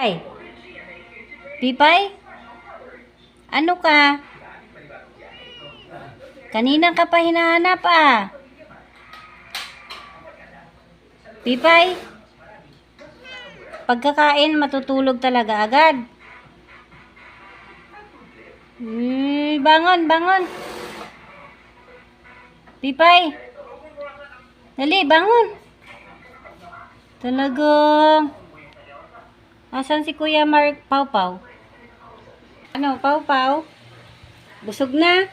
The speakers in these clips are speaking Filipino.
Ay. Pipay? Ano ka? Kanina ka pa hinahanap ah. Pipay? Pagkakain, matutulog talaga agad. Eh, bangon, bangon. Pipay? Dali, bangon. Talagang... Asan si Kuya Mark Pau? Ano, Pau? Busog na?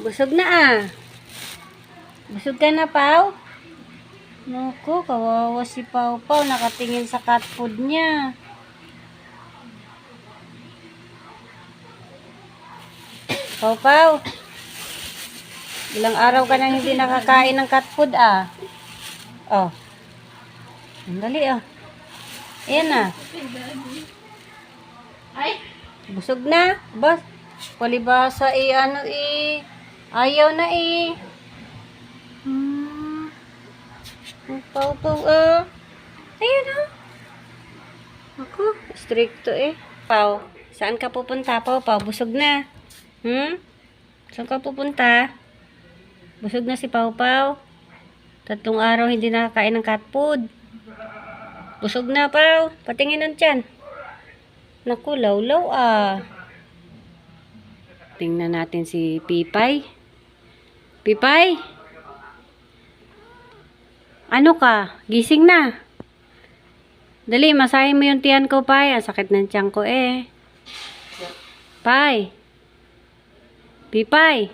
Busog na ah. Busog ka na, Pau? Naku, kawawa si Pau. Nakatingin sa cat food niya. Pau. Ilang araw ka nang hindi nakakain ng cat food ah. Oh. Ang dali ah. Ayan na. Ay, Busog na. Bas. Palibasa eh, ano eh. Ayaw na eh. Hmm. Pau-pau ah. Ayun ah. Ako, stricto eh. Pau, saan ka pupunta? Pau, Pau, busog na. Hmm? Saan ka pupunta? Busog na si Pau Pau. Tatlong araw hindi nakakain ng cat food. Busog na, Pau. Patingin ng tiyan. Naku, lawlaw ah. Tingnan natin si Pipay. Pipay? Ano ka? Gising na. Dali, masahin mo yung tiyan ko, Pay. Ang sakit ng tiyan ko eh. Pay. Pipay.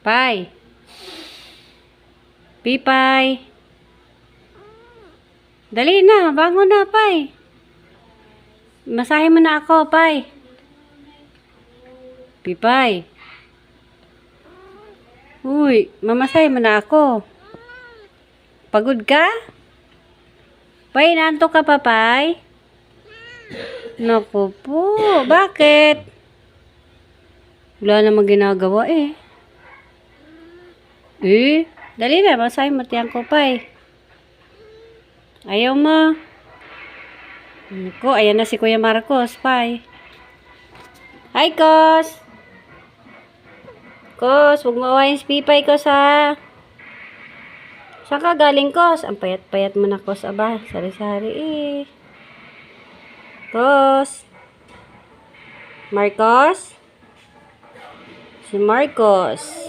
Pay. Pipay. Dali na, bangon na, Pay. Masahe mo na ako, Pay. Pipay. Uy, mamasahe mo na ako. Pagod ka? Pay, nanto ka pa, Pay? Naku po, bakit? Wala namang ginagawa eh. Eh, dali na, masahe mo tiyan ko, Pay. Ayaw mo. Ko, ayan na si Kuya Marcos, Pay. Hi, Kos! Kos, huwag mo awayin si Pipay, Kos, ha? Saan ka galing, Kos? Ang payat-payat mo na, Kos, aba. Sari-sari, eh. Kos? Marcos? Si Marcos.